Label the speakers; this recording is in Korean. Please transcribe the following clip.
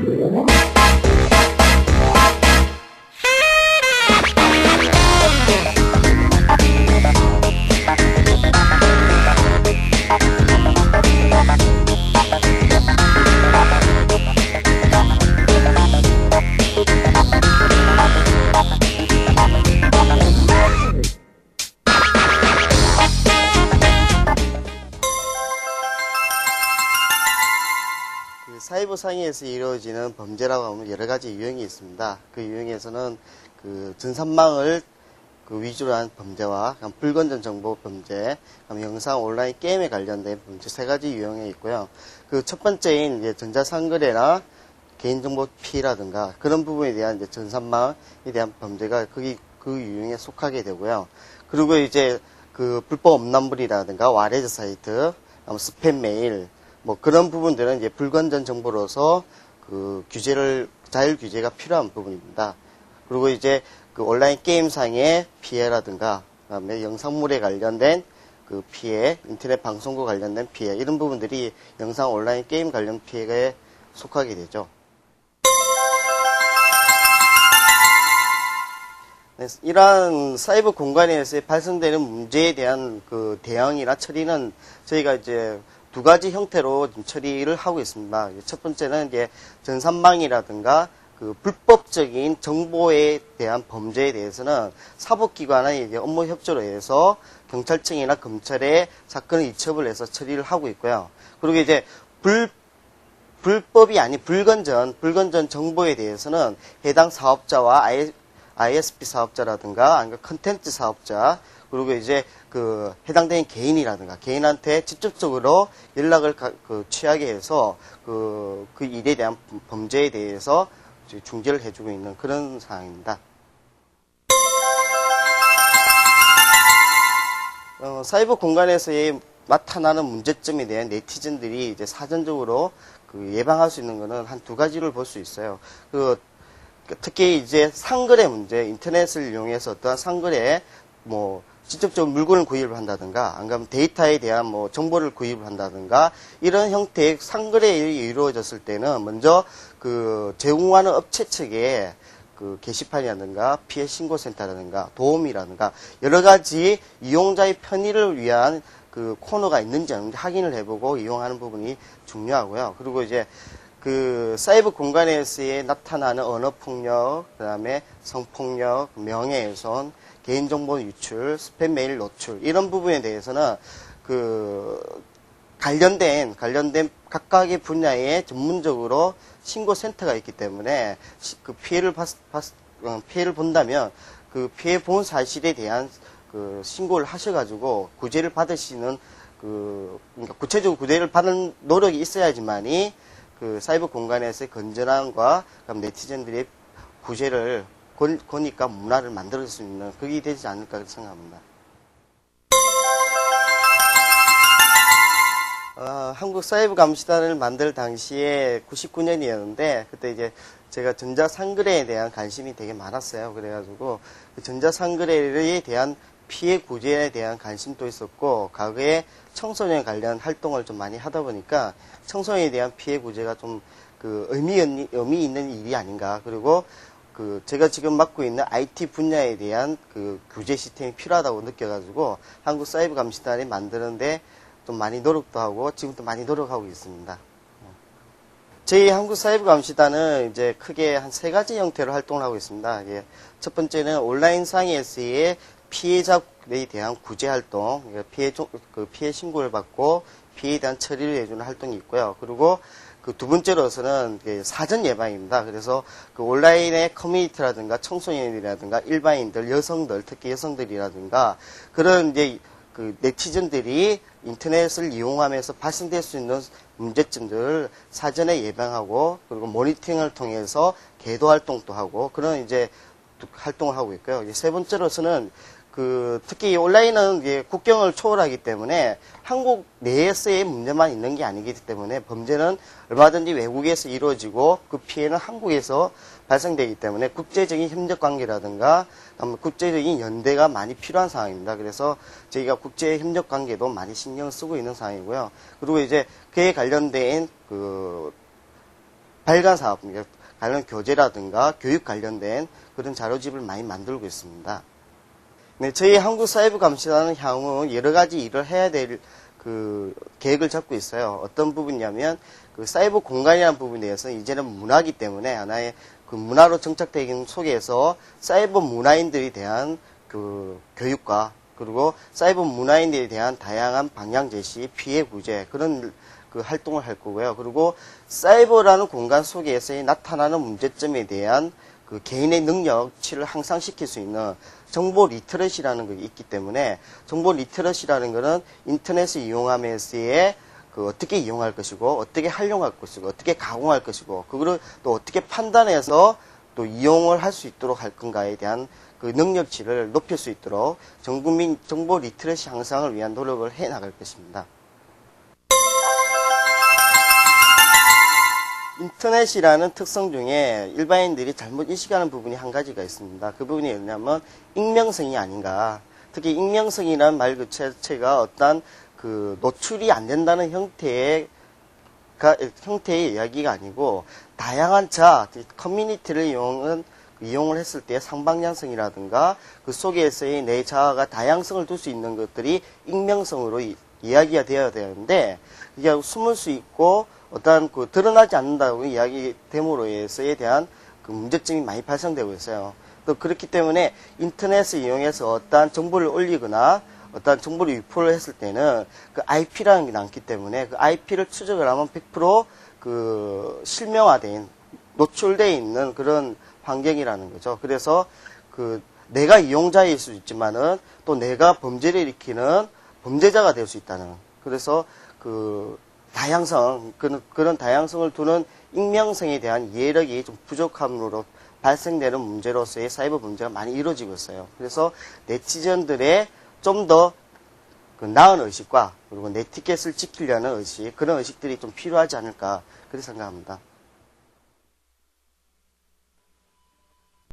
Speaker 1: Gracias. 사이버 상해에서 이루어지는 범죄라고 하면 여러 가지 유형이 있습니다. 그 유형에서는 그 전산망을 그 위주로 한 범죄와 불건전 정보 범죄, 영상 온라인 게임에 관련된 범죄 세 가지 유형이 있고요. 그 첫 번째인 이제 전자상거래나 개인정보 피해라든가 그런 부분에 대한 이제 전산망에 대한 범죄가 거기 그 유형에 속하게 되고요. 그리고 이제 그 불법 음란물이라든가 와레즈 사이트, 스팸 메일, 뭐 그런 부분들은 이제 불건전 정보로서 그 규제를 자율 규제가 필요한 부분입니다. 그리고 이제 그 온라인 게임상의 피해라든가 그다음에 영상물에 관련된 그 피해, 인터넷 방송국 관련된 피해 이런 부분들이 영상 온라인 게임 관련 피해에 속하게 되죠. 네, 이러한 사이버 공간에서 발생되는 문제에 대한 그 대응이나 처리는 저희가 이제 두 가지 형태로 좀 처리를 하고 있습니다. 첫 번째는 이제 전산망이라든가 그 불법적인 정보에 대한 범죄에 대해서는 사법기관의 이제 업무 협조로 해서 경찰청이나 검찰에 사건을 이첩을 해서 처리를 하고 있고요. 그리고 이제 불 불법이 아닌 불건전, 불건전 정보에 대해서는 해당 사업자와 I, ISP 사업자라든가 아니면 컨텐츠 사업자 그리고 이제 그 해당된 개인이라든가 개인한테 직접적으로 연락을 가- 그 취하게 해서 그, 그 일에 대한 범죄에 대해서 중재를 해주고 있는 그런 상황입니다. 어, 사이버 공간에서의 나타나는 문제점에 대한 네티즌들이 이제 사전적으로 그 예방할 수 있는 거는 한두 가지를 볼 수 있어요. 그 특히 이제 상거래 문제, 인터넷을 이용해서 어떠한 상거래, 뭐, 직접적으로 물건을 구입을 한다든가, 안 그러면 데이터에 대한 뭐 정보를 구입을 한다든가, 이런 형태의 상거래가 이루어졌을 때는 먼저 그 제공하는 업체 측에 그 게시판이라든가 피해 신고센터라든가 도움이라든가 여러 가지 이용자의 편의를 위한 그 코너가 있는지 없는지 확인을 해보고 이용하는 부분이 중요하고요. 그리고 이제 그 사이버 공간에서의 나타나는 언어 폭력, 그다음에 성폭력, 명예훼손, 개인정보 유출, 스팸 메일 노출 이런 부분에 대해서는 그 관련된 관련된 각각의 분야에 전문적으로 신고 센터가 있기 때문에 시- 그 피해를 봤, 봤- 어, 피해를 본다면 그 피해 본 사실에 대한 그 신고를 하셔가지고 구제를 받으시는 그 그러니까 구체적으로 구제를 받는 노력이 있어야지만이 그 사이버 공간에서의 건전함과 네티즌들의 구제를 권, 권익과 문화를 만들 수 있는 그게 되지 않을까 생각합니다. 어, 한국 사이버 감시단을 만들 당시에 99년이었는데 그때 이제 제가 전자상거래에 대한 관심이 되게 많았어요. 그래가지고 그 전자상거래에 대한 피해 구제에 대한 관심도 있었고 과거에 청소년 관련 활동을 좀 많이 하다 보니까 청소년에 대한 피해 구제가 좀 그 의미, 의미 있는 일이 아닌가. 그리고 그 제가 지금 맡고 있는 IT 분야에 대한 그 규제 시스템이 필요하다고 느껴가지고 한국 사이버 감시단이 만드는데 좀 많이 노력도 하고 지금도 많이 노력하고 있습니다. 저희 한국 사이버 감시단은 이제 크게 한 세 가지 형태로 활동을 하고 있습니다. 예. 첫 번째는 온라인 상에서의 피해자에 대한 구제 활동, 그러니까 피해 조- 그 피해 신고를 받고 피해에 대한 처리를 해주는 활동이 있고요. 그리고 그 두 번째로서는 그 사전 예방입니다. 그래서 그 온라인의 커뮤니티라든가 청소년이라든가 일반인들, 여성들, 특히 여성들이라든가 그런 이제 그 네티즌들이 인터넷을 이용하면서 발생될 수 있는 문제점들을 사전에 예방하고 그리고 모니터링을 통해서 계도 활동도 하고 그런 이제 활동을 하고 있고요. 세 번째로서는 그 특히 온라인은 국경을 초월하기 때문에 한국 내에서의 문제만 있는 게 아니기 때문에 범죄는 얼마든지 외국에서 이루어지고 그 피해는 한국에서 발생되기 때문에 국제적인 협력 관계라든가 국제적인 연대가 많이 필요한 상황입니다. 그래서 저희가 국제 협력 관계도 많이 신경 을 쓰고 있는 상황이고요. 그리고 이제 그에 관련된 그 발간 사업, 그러니까 관련 교재라든가 교육 관련된 그런 자료집을 많이 만들고 있습니다. 네, 저희 한국사회부감시단은 향후 여러 가지 일을 해야 될 그 계획을 잡고 있어요. 어떤 부분이냐면 그 사이버 공간이라는 부분에 대해서 이제는 문화기 때문에 하나의 그 문화로 정착되는 속에서 사이버 문화인들에 대한 그 교육과 그리고 사이버 문화인들에 대한 다양한 방향 제시, 피해 구제 그런 그 활동을 할 거고요. 그리고 사이버라는 공간 속에서 나타나는 문제점에 대한 그 개인의 능력치를 향상시킬 수 있는 정보 리터러시라는 게 있기 때문에 정보 리터러시라는 것은 인터넷을 이용하면서의 그 어떻게 이용할 것이고 어떻게 활용할 것이고 어떻게 가공할 것이고 그거를 또 어떻게 판단해서 또 이용을 할 수 있도록 할 건가에 대한 그 능력치를 높일 수 있도록 전 국민 정보 리터러시 향상을 위한 노력을 해 나갈 것입니다. 인터넷이라는 특성 중에 일반인들이 잘못 인식하는 부분이 한 가지가 있습니다. 그 부분이 뭐냐면 익명성이 아닌가. 특히 익명성이라는 말그 자체가 어떤 그 노출이 안 된다는 형태의 가, 형태의 이야기가 아니고 다양한 자, 커뮤니티를 이용은 이용을 했을 때 상방향성이라든가 그 속에서의 내 자아가 다양성을 둘 수 있는 것들이 익명성으로 이, 이야기가 되어야 되는데 이게 숨을 수 있고 어떠한 그 드러나지 않는다고 이야기됨으로 해서에 대한 그 문제점이 많이 발생되고 있어요. 또 그렇기 때문에 인터넷을 이용해서 어떠한 정보를 올리거나 어떠한 정보를 유포를 했을 때는 그 IP라는 게 남기 때문에 그 IP를 추적을 하면 100%그 실명화된 노출되어 있는 그런 환경이라는 거죠. 그래서 그 내가 이용자일 수 있지만은 또 내가 범죄를 일으키는 범죄자가 될 수 있다는. 그래서 그 다양성 그런, 그런 다양성을 두는 익명성에 대한 이해력이 좀 부족함으로 발생되는 문제로서의 사이버 문제가 많이 이루어지고 있어요. 그래서 네티즌들의 좀더 그 나은 의식과 그리고 네티켓을 지키려는 의식 그런 의식들이 좀 필요하지 않을까 그렇게 생각합니다.